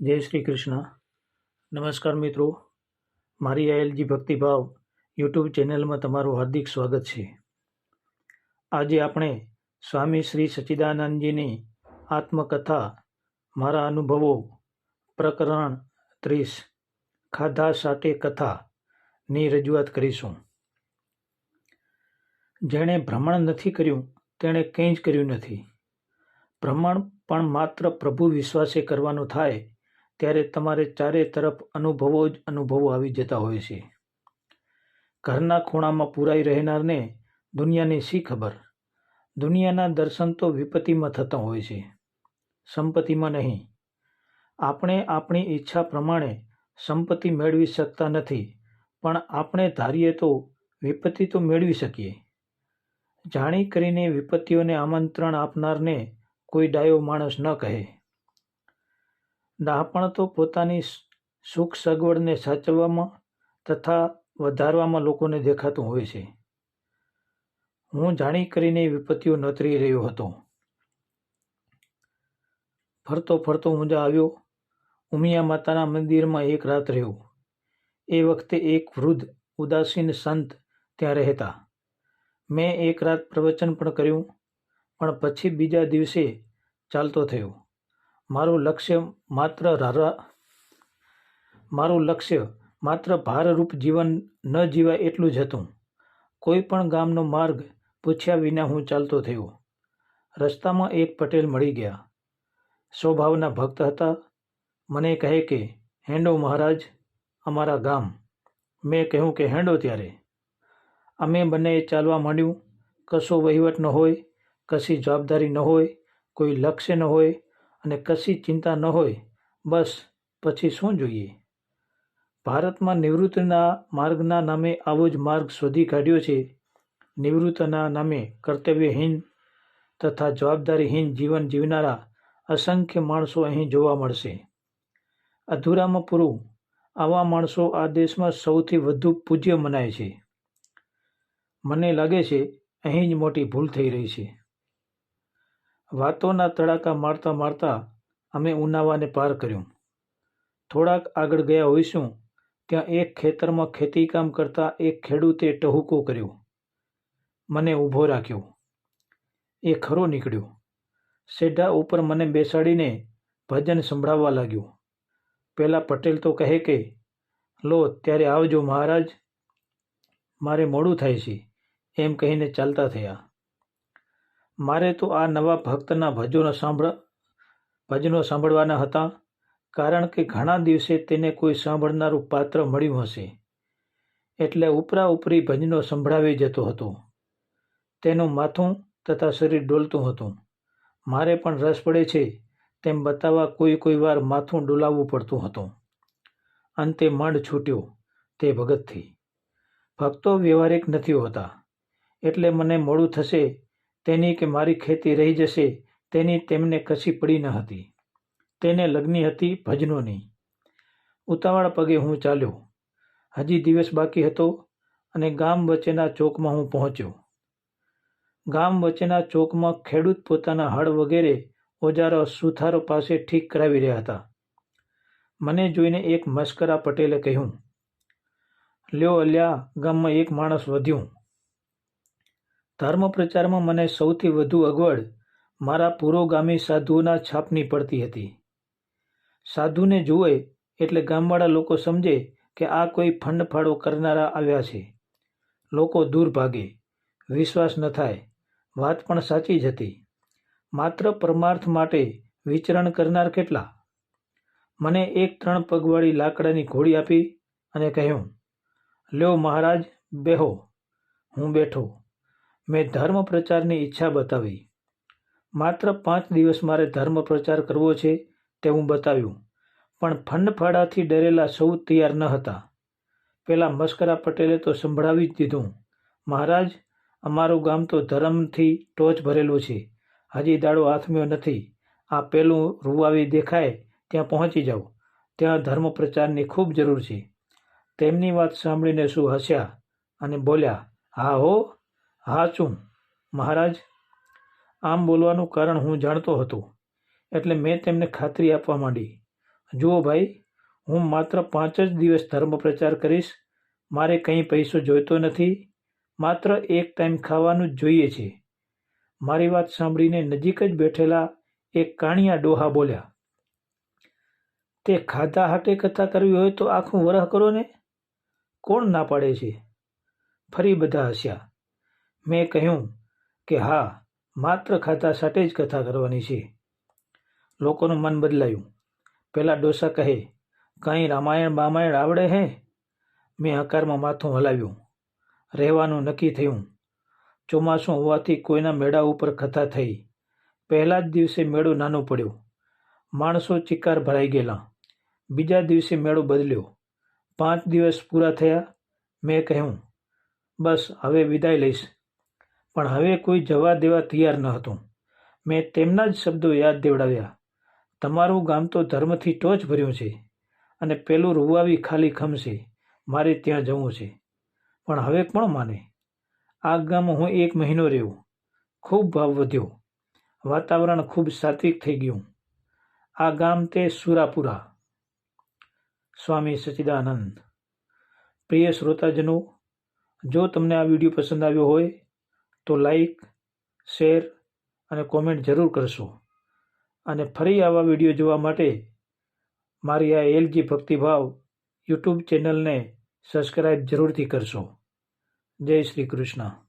જય શ્રી કૃષ્ણ. નમસ્કાર મિત્રો. મારી આયલજી ભક્તિભાવ યુટ્યુબ ચેનલમાં તમારું હાર્દિક સ્વાગત છે. આજે આપણે સ્વામી શ્રી સચ્ચિદાનંદજીની આત્મકથા, મારા અનુભવો, પ્રકરણ ત્રીસ, ખાધા સાટે કથાની રજૂઆત કરીશું. જેણે ભ્રમણ નથી કર્યું, તેણે કંઈ જ કર્યું નથી. ભ્રમણ પણ માત્ર પ્રભુ વિશ્વાસે કરવાનું થાય ત્યારે તમારે ચારે તરફ અનુભવો જ અનુભવો આવી જતા હોય છે. ઘરના ખૂણામાં પુરાઈ રહેનારને દુનિયાની શી ખબર? દુનિયાના દર્શન તો વિપત્તિમાં થતા હોય છે, સંપત્તિમાં નહીં. આપણે આપણી ઈચ્છા પ્રમાણે સંપત્તિ મેળવી શકતા નથી, પણ આપણે ધારીએ તો વિપત્તિ તો મેળવી શકીએ. જાણી કરીને વિપત્તિઓને આમંત્રણ આપનારને કોઈ ડાયો માણસ ન કહે. ડહાપણ તો પોતાની સુખ સગવડને સાચવવામાં તથા વધારવામાં લોકોને દેખાતું હોય છે. હું જાણી કરીને વિપત્તિઓ નતરી રહ્યો હતો. ફરતો ફરતો ઊંઝા આવ્યો. ઉમિયા માતાના મંદિરમાં એક રાત રહ્યો. એ વખતે એક વૃદ્ધ, ઉદાસીન સંત ત્યાં રહેતા. મેં એક રાત પ્રવચન પણ કર્યું, પણ પછી બીજા દિવસે ચાલતો થયો. મારું લક્ષ્ય માત્ર રારા, મારું લક્ષ્ય માત્ર ભારરૂપ જીવન ન જીવાય એટલું જ હતું. કોઈ પણ ગામનો માર્ગ પૂછ્યા વિના હું ચાલતો થયો. રસ્તામાં એક પટેલ મળી ગયા. સ્વભાવના ભક્ત હતા. મને કહે કે, હેંડો મહારાજ, અમારા ગામ. મેં કહ્યું કે, હેંડો ત્યારે. અમે બંને ચાલવા માંડ્યું. કશો વહીવટ ન હોય, કશી જવાબદારી ન હોય, કોઈ લક્ષ્ય ન હોય અને કશી ચિંતા ન હોય, બસ પછી શું જોઈએ? ભારતમાં નિવૃત્તિના માર્ગના નામે આવો જ માર્ગ શોધી કાઢ્યો છે. નિવૃત્તના નામે કર્તવ્યહીન તથા જવાબદારીહીન જીવન જીવનારા અસંખ્ય માણસો અહીં જોવા મળશે. અધૂરામાં પૂરું, આવા માણસો આ દેશમાં સૌથી વધુ પૂજ્ય મનાય છે. મને લાગે છે અહીં જ મોટી ભૂલ થઈ રહી છે. વાતોના તડાકા મારતા મારતા અમે ઉનાવાને પાર કર્યું. થોડાક આગળ ગયા હોઈશું, ત્યાં એક ખેતરમાં ખેતીકામ કરતા એક ખેડૂતે ટહુકો કર્યો. મને ઊભો રાખ્યો. એ ખરો નીકળ્યો. સેઢા ઉપર મને બેસાડીને ભજન સંભળાવવા લાગ્યો. પહેલાં પટેલ તો કહે કે, લો, ત્યારે આવજો મહારાજ. મારે મોડું થાય છે. એમ કહીને ચાલતા થયા. મારે તો આ નવા ભક્તના ભજનો સાંભળ, ભજનો સાંભળવાના હતા, કારણ કે ઘણા દિવસે તેને કોઈ સાંભળનારું પાત્ર મળ્યું હશે. એટલે ઉપરા ઉપરી ભજનો સંભળાવી જતો હતો. તેનું માથું તથા શરીર ડોલતું હતું. મારે પણ રસ પડે છે તેમ બતાવવા કોઈ કોઈ વાર માથું ડોલાવવું પડતું હતું. અંતે માંડ છૂટ્યો તે ભગતથી. ભક્તો વ્યવહારિક નથી હોતા. એટલે મને મોડું થશે તેની કે મારી ખેતી રહી જશે, તેની તેમને કશી પડી ન હતી. તેને લગ્ની હતી ભજનોની. ઉતાવળ પગે હું ચાલ્યો. હજી દિવસ બાકી હતો અને ગામ વચ્ચેના ચોકમાં હું પહોંચ્યો. ગામ વચ્ચેના ચોકમાં ખેડૂત પોતાના હળ વગેરે ઓજારો સુથારો પાસે ઠીક કરાવી રહ્યા હતા. મને જોઈને એક મસ્કરા પટેલે કહ્યું, લ્યો અલ્યા, ગામમાં એક માણસ વધ્યું. ધર્મ પ્રચારમાં મને સૌથી વધુ અગવડ મારા પુરોગામી સાધુઓના છાપની પડતી હતી. સાધુને જુએ એટલે ગામવાળા લોકો સમજે કે આ કોઈ ફંડફાળો કરનારા આવ્યા છે. લોકો દૂર ભાગે. વિશ્વાસ ન થાય. વાત પણ સાચી જ હતી. માત્ર પરમાર્થ માટે વિચરણ કરનાર કેટલા? મને એક ત્રણ પગવાળી લાકડાની ઘોડી આપી અને કહ્યું, લ્યો મહારાજ, બેહો. હું બેઠો. મેં ધર્મ પ્રચારની ઈચ્છા બતાવી. માત્ર પાંચ દિવસ મારે ધર્મ પ્રચાર કરવો છે તે હું બતાવ્યું, પણ ફંડફાળાથી ડરેલા સૌ તૈયાર ન હતા. પેલા મસ્કરા પટેલે તો સંભળાવી જ દીધું, મહારાજ, અમારું ગામ તો ધર્મથી ટોચ ભરેલું છે, હજી દાડો હાથમ્યો નથી. આ પેલું રૂવાવી દેખાય ત્યાં પહોંચી જાઓ, ત્યાં ધર્મ પ્રચારની ખૂબ જરૂર છે. તેમની વાત સાંભળીને શું હસ્યા અને બોલ્યા, હા હો હા, શું? મહારાજ, આમ બોલવાનું કારણ હું જાણતો હતો, એટલે મેં તેમને ખાતરી આપવા માંડી. જુઓ ભાઈ, હું માત્ર પાંચ જ દિવસ ધર્મ પ્રચાર કરીશ, મારે કંઈ પૈસો જોઈતો નથી, માત્ર એક ટાઈમ ખાવાનું જ જોઈએ છે. મારી વાત સાંભળીને નજીક જ બેઠેલા એક કાણિયા ડોહા બોલ્યા, તે ખાધા હાટે કથા કરવી હોય તો આખું વરહ કરો ને. કોણ ના પાડે છે? ફરી બધા હસ્યા. મેં કહ્યું કે હા, માત્ર ખાધા સાથે જ કથા કરવાની છે. લોકોનું મન બદલાયું. પહેલાં ડોસા કહે, કાંઈ રામાયણ બામાયણ આવડે હે? મેં હકારમાં માથું હલાવ્યું. રહેવાનું નક્કી થયું. ચોમાસું હોવાથી કોઈના મેળા ઉપર કથા થઈ. પહેલા જ દિવસે મેળો નાનો પડ્યો. માણસો ચિકાર ભરાઈ ગયેલા. બીજા દિવસે મેળો બદલ્યો. પાંચ દિવસ પૂરા થયા. મેં કહ્યું, બસ, હવે વિદાય લઈશ. પણ હવે કોઈ જવા દેવા તૈયાર ન હતું. મેં તેમના જ શબ્દો યાદ દેવડાવ્યા. તમારું ગામ તો ધર્મથી ટોચ ભર્યું છે અને પેલું રૂવાવી ખાલી ખમશે મારે ત્યાં જવું છે. પણ હવે કોણ માને? આ ગામમાં હું એક મહિનો રહ્યો. ખૂબ ભાવ વધ્યો. વાતાવરણ ખૂબ સાત્વિક થઈ ગયું. આ ગામ તે સુરાપુરા. સ્વામી સચિદાનંદ. પ્રિય શ્રોતાજનો, જો તમને આ વીડિયો પસંદ આવ્યો હોય તો લાઈક શેર અને કોમેન્ટ જરૂર કરશો. અને ફરી આવા વીડિયો જોવા માટે મારી આ એલજી ભક્તિભાવ યુટ્યુબ ચેનલને સબસ્ક્રાઈબ જરૂરથી કરશો. જય શ્રી કૃષ્ણ.